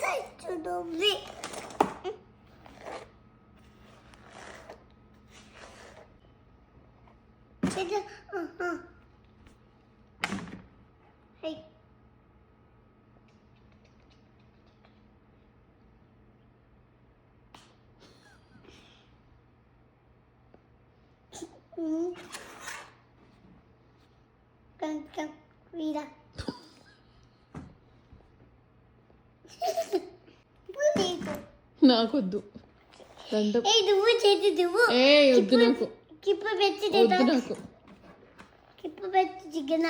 цей чудовий. Це ага. Хей. Can't come, Rita. నాకొద్దు. వద్దు నాకు. కిప్ప పెట్టి వద్దు నాకు. కిప్ప పెట్టి జిగన.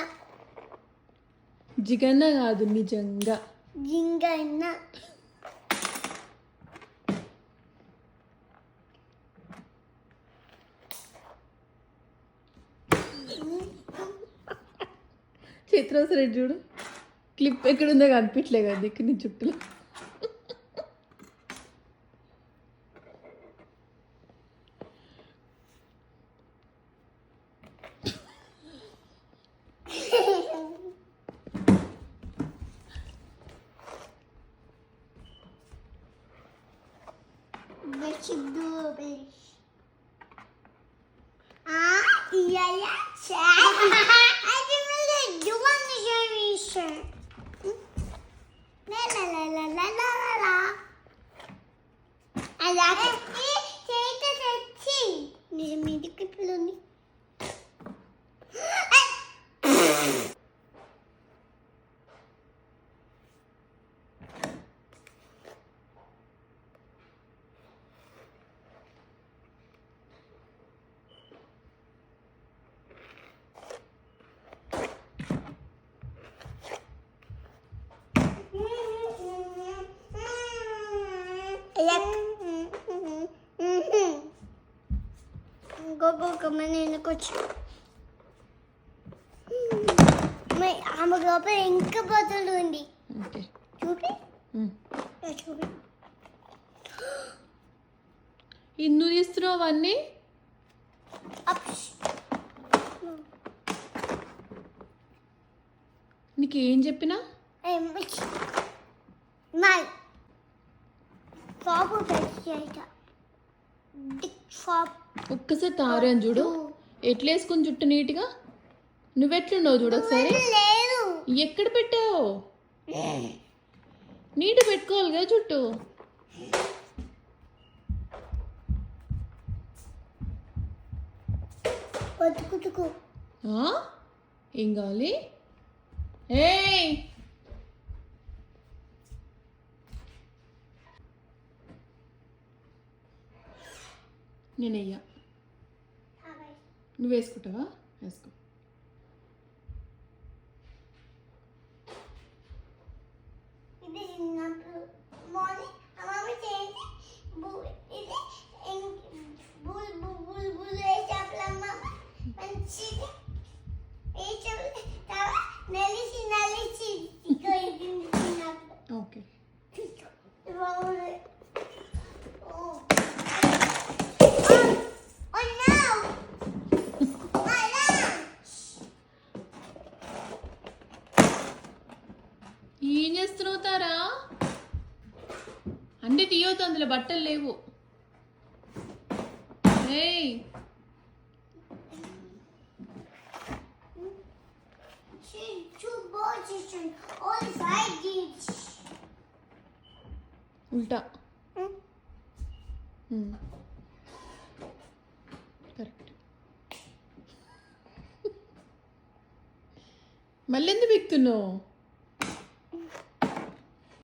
జిగన్న కాదు నిజంగా. జింగ అన్న చిత్రాస్ రెడ్డి చూడు. క్లిప్ ఎక్కడుందో కనిపించలే కదా దిక్కు నీ చుట్టూ dubić. A ja La la la la la la la. like it. Ayak. Go, go, కమ్మని కొచ్చు ఆమె లోపల ఇంకా బతులు ఉంది చూపి చూపి ఇందు తీస్తున్నావు అవన్నీ. నీకు ఏం చెప్పినా షాప్ ఒక్కసారి తారని చూడు. ఎట్లా వేసుకుని చుట్టూ నీట్గా. నువ్వెట్లున్నావు చూడు ఒకసారి. ఎక్కడ పెట్టావు? నీట్ పెట్టుకోవాలి కదా చుట్టూ బతుకుతుకు ఆ? ఏం కావాలి? ఏయ్! నేను వెయ్యా నువ్వు వేసుకుంటావా వేసుకో ఇది ఏం చేస్తున్నావు తారా అంటే తీయొద్దు అందులో బట్టలు లేవు. ఏయ్! ఉల్టా. కరెక్ట్. మళ్ళీ ఎందుకు బిక్తున్నావు?